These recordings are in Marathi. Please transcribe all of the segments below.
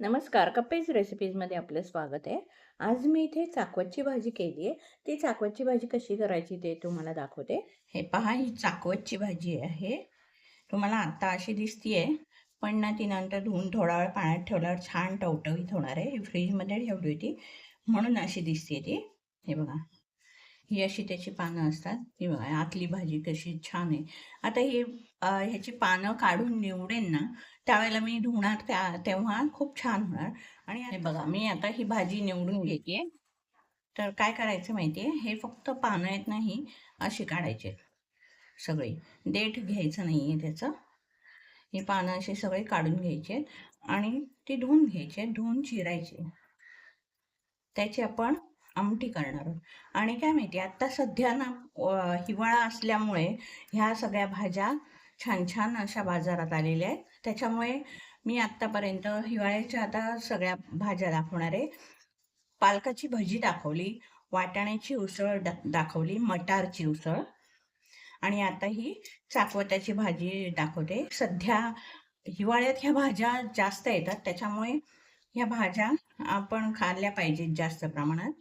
नमस्कार कप्पेज रेसिपीजमध्ये आपलं स्वागत आहे. आज मी इथे चाकवतची भाजी केली आहे. ती चाकवतची भाजी कशी करायची ते तुम्हाला दाखवते. हे पहा ही चाकवतची भाजी आहे. तुम्हाला आत्ता अशी दिसतीये पण ना ती नंतर धुवून थोडा वेळ पाण्यात ठेवल्यावर छान टवटवीत होणार आहे. ही फ्रीजमध्ये ठेवली होती म्हणून अशी दिसते ती. हे बघा. ही अशी त्याची पानं असतात. ही बघा आतली भाजी कशी छान आहे. आता ही ह्याची पानं काढून निवडेन ना त्यावेळेला मी धुणार त्या तेव्हा खूप छान होणार. आणि बघा मी आता ही भाजी निवडून घेते. तर काय करायचं माहितीये? हे फक्त पानं आहेत नाही अशी काढायची सगळी. देठ घ्यायचं नाही आहे त्याचं. ही पानं अशी सगळी काढून घ्यायची आणि ती धुवून घ्यायची आहेत. धुवून चिरायची. त्याची आपण आमटी करणार. आणि काय माहिती आत्ता सध्या ना हिवाळा असल्यामुळे ह्या सगळ्या भाज्या छान छान अशा बाजारात आलेल्या आहेत. त्याच्यामुळे मी आत्तापर्यंत हिवाळ्याच्या आता सगळ्या भाज्या दाखवणार आहे. पालकाची भजी दाखवली वाटाण्याची उसळ दा दाखवली मटारची उसळ. आणि आता ही चाकवताची भाजी दाखवते. सध्या हिवाळ्यात ह्या भाज्या जास्त येतात. त्याच्यामुळे ह्या भाज्या आपण खाल्ल्या पाहिजेत जास्त प्रमाणात.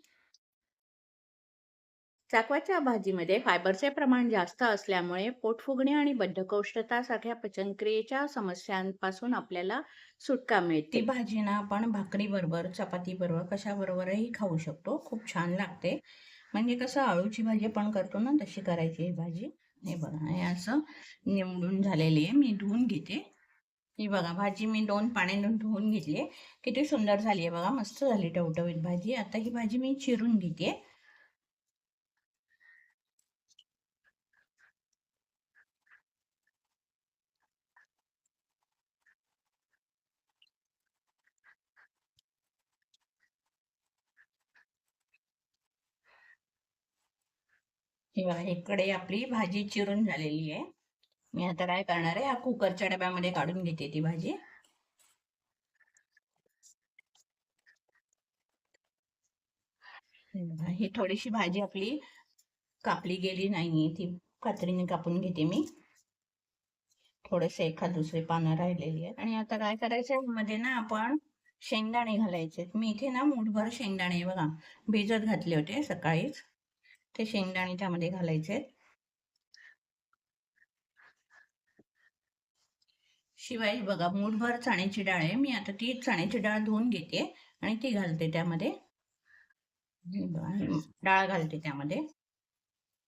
चाकवाच्या भाजीमध्ये फायबरचे प्रमाण जास्त असल्यामुळे पोटफुगणे आणि बद्धकोष्ठता सारख्या पचनक्रियेच्या समस्यांपासून आपल्याला सुटका ती मिळते भाजी ना आपण भाकरी बरोबर चपाती बरोबर कशाबरोबरही खाऊ शकतो. खूप छान लागते. म्हणजे कसं आळूची भाजी आपण करतो ना तशी करायची ही भाजी. हे बघा हे असं निवडून झालेली आहे. मी धुवून घेते. ही बघा भाजी मी दोन पाण्याने धुवून घेतली किती सुंदर झाली आहे बघा मस्त झाली टवटवीत भाजी. आता ही भाजी मी चिरून घेते. किंवा इकडे आपली भाजी चिरून झालेली आहे. मी आता काय करणार आहे हा कुकरच्या डब्यामध्ये काढून घेते ती भाजी. ही थोडीशी भाजी आपली कापली गेली नाहीये ती कात्रीने कापून घेते मी. थोडेसे एखाद दुसरे पानं राहिलेली आहेत. आणि आता काय करायचं मध्ये ना आपण शेंगदाणे घालायचे मी इथे ना मूठभर शेंगदाणे बघा भिजत घातले होते सकाळीच. ते शेंगदाणे त्यामध्ये घालायचे शिवाय बघा मूठभर चण्याची डाळ आहे. मी आता ती चण्याची डाळ धुवून घेते आणि ती घालते त्यामध्ये. डाळ घालते त्यामध्ये.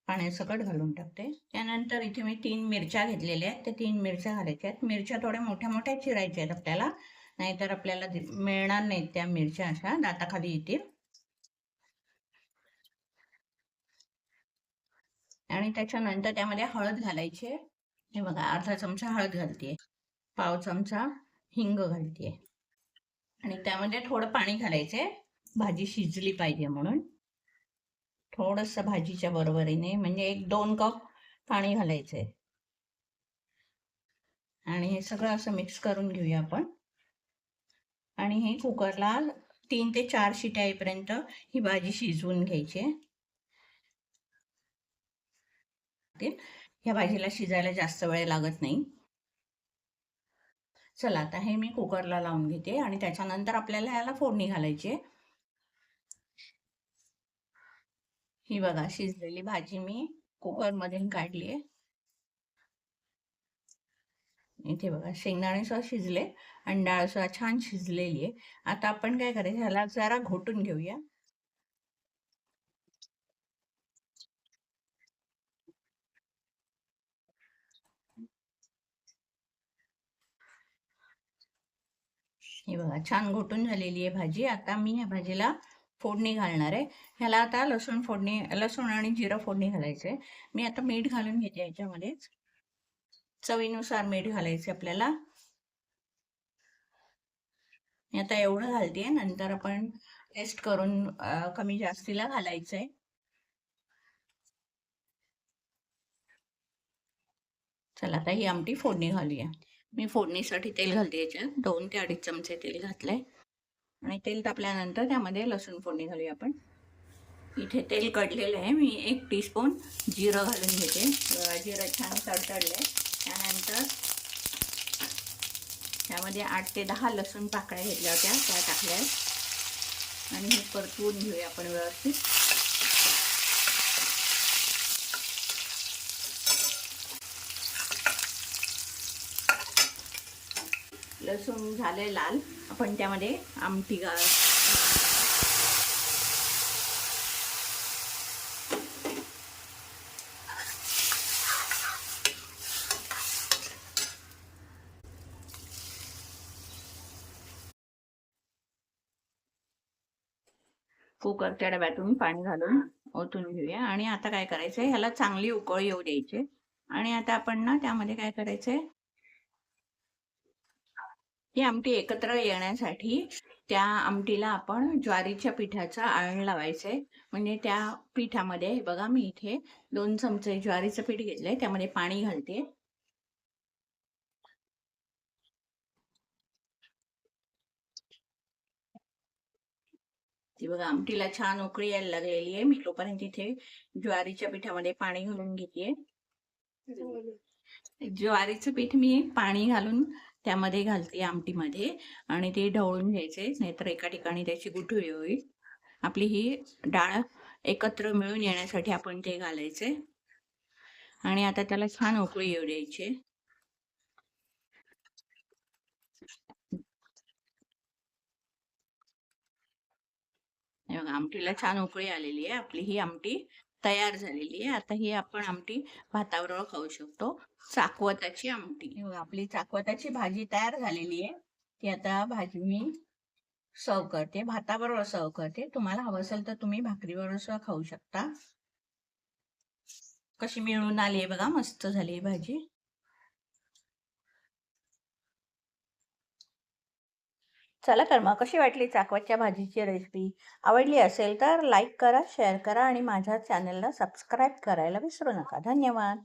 पाण्यासकट घालून टाकते. त्यानंतर इथे मी तीन मिरच्या घेतलेल्या आहेत. त्या तीन मिरच्या घालायच्या आहेत. मिरच्या थोड्या मोठ्या मोठ्या चिरायच्या आहेत आपल्याला. नाहीतर आपल्याला मिळणार नाहीत त्या मिरच्या अशा. दाताखाली येतील. आणि त्याच्यानंतर त्यामध्ये हळद घालायची. हे बघा अर्धा चमचा हळद घालते पाव चमचा हिंग घालते आणि त्यामध्ये थोडं पाणी घालायचे भाजी शिजली पाहिजे म्हणून. थोडस भाजीच्या बरोबरीने म्हणजे एक दोन कप पाणी घालायचंय. आणि हे सगळं असं मिक्स करून घेऊया आपण. आणि हे कुकरला तीन ते चार शिट्या येईपर्यंत ही भाजी शिजवून घ्यायची लागतील. ह्या भाजीला शिजायला जास्त वेळ लागत नाही. चला आता हे मी कुकरला लावून घेते आणि त्याच्यानंतर आपल्याला ह्याला फोडणी घालायची ही बघा शिजलेली भाजी मी कुकर काढली आहे. इथे बघा शेंगदाणे सुद्धा शिजले आणि डाळ सुद्धा छान शिजलेली आहे. आता आपण काय करायचं ह्याला जरा घोटून घेऊया. हे बघा छान घोटून झालेली आहे भाजी. आता मी ह्या भाजीला फोडणी घालणार आहे. ह्याला आता लसूण फोडणी लसूण आणि जिरं फोडणी घालायचंय मी आता मीठ घालून घेते याच्यामध्येच. चवीनुसार मीठ घालायचे आपल्याला. मी आता एवढं घालते. नंतर आपण टेस्ट करून कमी जास्तीला घालायचंय. चला आता ही आमटी फोडणी घालूया. मी फोडणीसाठी तेल घालते याच्यात. दोन ते अडीच चमचे तेल घातलंय. आणि तेल तापल्यानंतर त्यामध्ये लसूण फोडणी घालूया आपण. इथे तेल कढलेलं आहे. मी एक टीस्पून जिरं घालून घेते. जिरं छान तडतडलंय. त्यानंतर त्यामध्ये आठ ते दहा लसूण पाकळ्या घेतल्या होत्या. त्या टाकल्या आहेत आणि हे परतवून घेऊया आपण व्यवस्थित. लसूण झाले लाल. आपण त्यामध्ये आमटी गा कुकरच्या डब्यातून पाणी घालून ओतून घेऊया. आणि आता काय करायचंय? ह्याला चांगली उकळ येऊ द्यायची. आणि आता आपण ना त्यामध्ये काय करायचंय? ही आमटी एकत्र येण्यासाठी त्या आमटीला आपण ज्वारीच्या पिठाचा आळण लावायचंय म्हणजे त्या पिठामध्ये हे बघा मी इथे दोन चमचे ज्वारीचं पीठ घेतलंय त्यामध्ये पाणी घालते. ती बघा आमटीला छान उकळी यायला लागलेली आहे. मी तोपर्यंत इथे ज्वारीच्या पिठामध्ये पाणी घालून घेते. ज्वारीचं पीठ मी पाणी घालून त्यामध्ये घालते आमटीमध्ये आणि ते ढवळून घ्यायचे नाहीतर एका ठिकाणी त्याची गुठळी होईल. आपली ही डाळ एकत्र मिळून येण्यासाठी आपण ते घालायचे. आणि आता त्याला छान उकळी येऊ द्यायचे. आमटीला छान उकळी आलेली आहे. आपली ही आमटी तयार झालेली आहे. आता ही आपण आमटी भाताबरोबर खाऊ शकतो. चाकवताची आमटी. आपली चाकवताची भाजी तयार झालेली आहे. ती आता भाजी मी सर्व करते. भाताबरोबर सर्व करते. तुम्हाला हवं असेल तर तुम्ही भाकरीबरोबर सुद्धा खाऊ शकता. कशी मिळून आली आहे बघा मस्त झाली आहे भाजी. चला तर मग कशी वाटली चाकवतच्या भाजीची रेसिपी आवडली असेल तर लाईक करा शेअर करा आणि माझ्या चॅनलला सबस्क्राईब करायला विसरू नका. धन्यवाद.